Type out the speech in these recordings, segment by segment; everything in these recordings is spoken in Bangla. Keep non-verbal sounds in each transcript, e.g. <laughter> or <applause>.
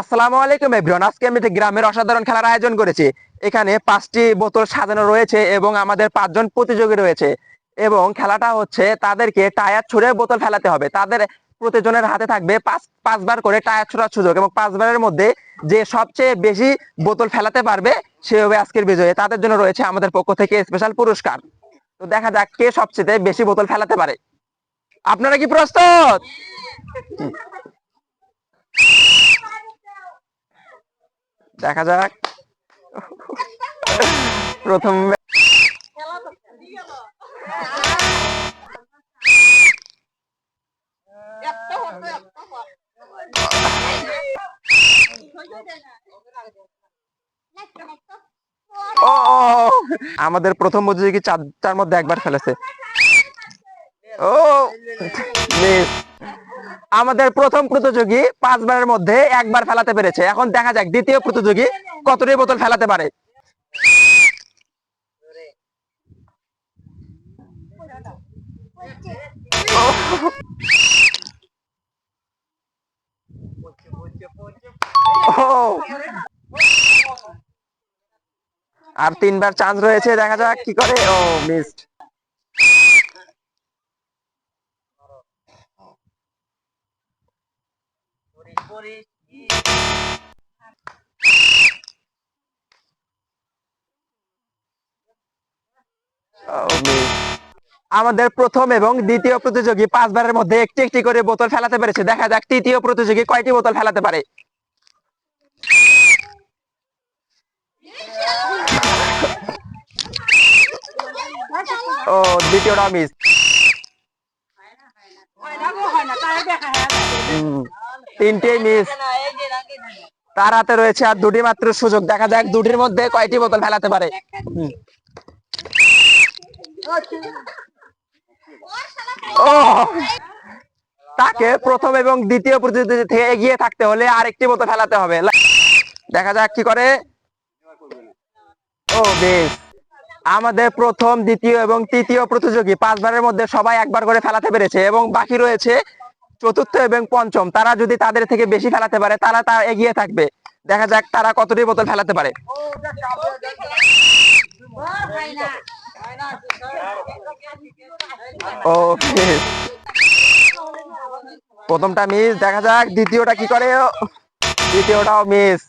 আসসালামু আলাইকুম এভরিওয়ান আজকে আমি গ্রামের অসাধারণ খেলার আয়োজন করেছি। এখানে পাঁচটি বোতল সাজানো রয়েছে এবং আমাদের পাঁচজন প্রতিযোগী রয়েছে। এবং খেলাটা হচ্ছে তাদেরকে টায়ার বোতল ফেলাতে হবে। তাদের প্রতিজনের হাতে থাকবে পাঁচ, পাঁচবার করে টায়ার ছোড়ার সুযোগ এবং পাঁচবারের মধ্যে যে সবচেয়ে বেশি বোতল ফেলাতে পারবে, সে হবে আজকের বিজয়ী। তাদের জন্য রয়েছে আমাদের পক্ষ থেকে স্পেশাল পুরস্কার। তো দেখা যাক কে সবচেয়ে বেশি বোতল ফেলাতে পারে। আপনারা কি প্রস্তুত? দেখা যাক। প্রথম আমাদের প্রথম প্রতিযোগী চারটার মধ্যে একবার ফেলেছে? ও। আমাদের প্রথম প্রতিযোগী পাঁচবারের মধ্যে একবার ফেলাতে পেরেছে। এখন দেখা যাক দ্বিতীয় প্রতিযোগী কতটি বোতল ফেলাতে পারে। আর তিনবার চান্স রয়েছে, দেখা যাক কি করে। ও মিসড আমাদের প্রথম এবং দ্বিতীয় প্রতিযোগী পাঁচবারের মধ্যে একটি একটি করে বোতল ফেলাতে পেরেছে। দেখা যাক তৃতীয় প্রতিযোগী কয়টি বোতল ফেলাতে পারে। ও, দ্বিতীয়টা মিস তিনটে মিস। তার হাতে রয়েছে আর দুটি মাত্র সুযোগ। দেখা যাক দুটির মধ্যে কয়টি বোতল ফেলাতে পারে। ও তাকে প্রথম এবং দ্বিতীয় প্রতিযোগী থেকে এগিয়ে থাকতে হলে আরেকটি বোতল ফেলাতে হবে। দেখা যাক কি করে। ও, বেশ। আমাদের প্রথম, দ্বিতীয় এবং তৃতীয় প্রতিযোগী পাঁচবারের মধ্যে সবাই একবার করে ফেলাতে পেরেছে এবং বাকি রয়েছে চতুর্থ এবং পঞ্চম, তারা যদি তাদের থেকে বেশি ফেলাতে পারে, তারা তা এগিয়ে থাকবে। দেখা যাক তারা কতটি বোতল ফেলাতে পারে। ও বেশ। প্রথমটা মিস দেখা যাক দ্বিতীয়টা কি করে। দ্বিতীয়টাও মিস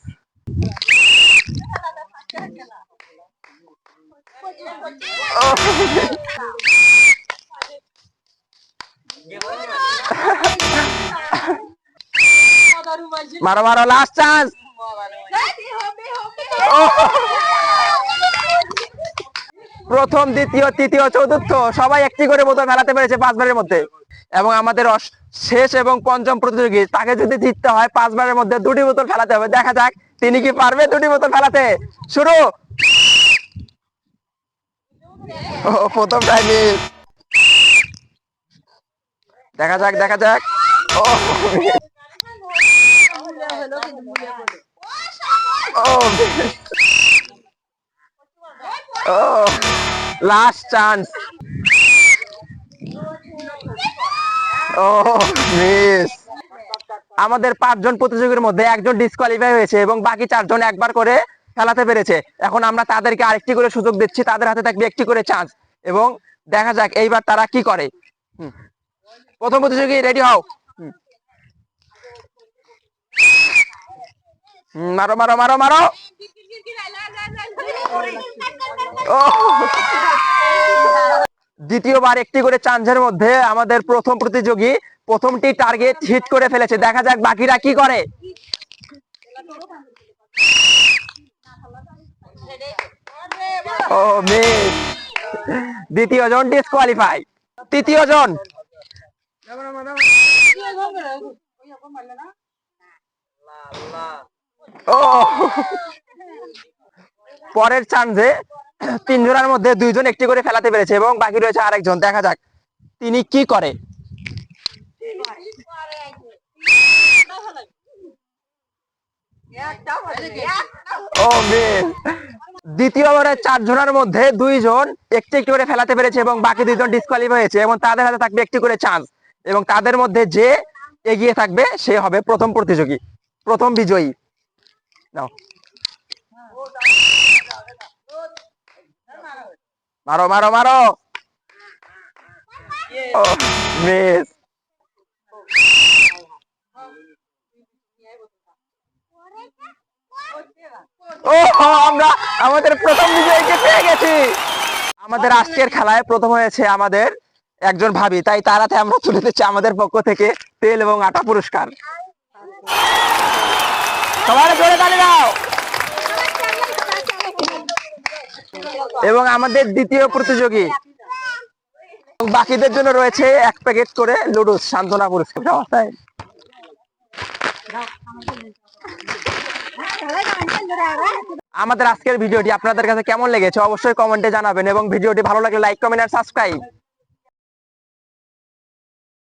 মারো মারো লাস্ট চান্স <laughs> প্রথম দ্বিতীয় তৃতীয় চতুর্থ সবাই একটি করে বোতল মেলাতে পেরেছে পাঁচবারের মধ্যে। এবং আমাদের শেষ এবং পঞ্চম প্রতিযোগী তাকে যদি জিততে হয় পাঁচবারের মধ্যে দুটি বোতল ফেলাতে হবে। দেখা যাক তিনি কি পারবে দুটি বোতল ফেলাতে? শুরু! ও প্রথম দেখা যাক দেখা যাক। ও ও লাস্ট চান্স ও মিস আমাদের পাঁচজন প্রতিযোগীর মধ্যে একজন ডিসকোয়ালিফাই হয়েছে এবং বাকি চারজন একবার করে খেলাতে পেরেছে। এখন আমরা তাদেরকে আরেকটি করে সুযোগ দিচ্ছি। তাদের হাতে থাকবে একটি করে চান্স এবং দেখা যাক এইবার তারা কি করে। হুম। প্রথম প্রতিযোগী রেডি হও। মারো মারো মারো মারো। দ্বিতীয়বার একটি করে চান্সের মধ্যে আমাদের প্রথম প্রতিযোগী প্রথমটি টার্গেট হিট করে ফেলেছে। দেখা যাক বাকিরা কি করে। ও মিস দ্বিতীয় জন ডিসকোয়ালিফাই তৃতীয় জন পরের চান্সে তিনজনের মধ্যে দুইজন একটি করে ফেলাতে পেরেছে এবং বাকি রয়েছে আরেকজন, দেখা যাক তিনি কি করে। ও দ্বিতীয় ওভারে চার জনের মধ্যে দুইজন একটি একটি করে ফেলাতে পেরেছে এবং বাকি দুইজন ডিসকোয়ালিফাই হয়েছে এবং তাদের হাতে থাকবে একটি করে চান্স এবং তাদের মধ্যে যে এগিয়ে থাকবে সে হবে প্রথম প্রতিযোগী, প্রথম বিজয়ী। নাও। মারো মারো মারো। ও আমরা আমাদের প্রথম বিজয়ীকে পেয়ে গেছি। আমাদের আজকের খেলায় প্রথম হয়েছে আমাদের একজন ভাবি, তাই তার হাতে আমরা তুলে দিচ্ছি আমাদের পক্ষ থেকে তেল এবং আটা পুরস্কার। সবাই জোরে দাও। এবং আমাদের দ্বিতীয় প্রতিযোগী। বাকিদের জন্য রয়েছে এক প্যাকেট করে লুডুস, সান্ত্বনা পুরস্কার। অবস্থায় আমাদের আজকের ভিডিওটি আপনাদের কাছে কেমন লেগেছে অবশ্যই কমেন্টে জানাবেন এবং ভিডিওটি ভালো লাগলে লাইক, কমেন্ট আর সাবস্ক্রাইব।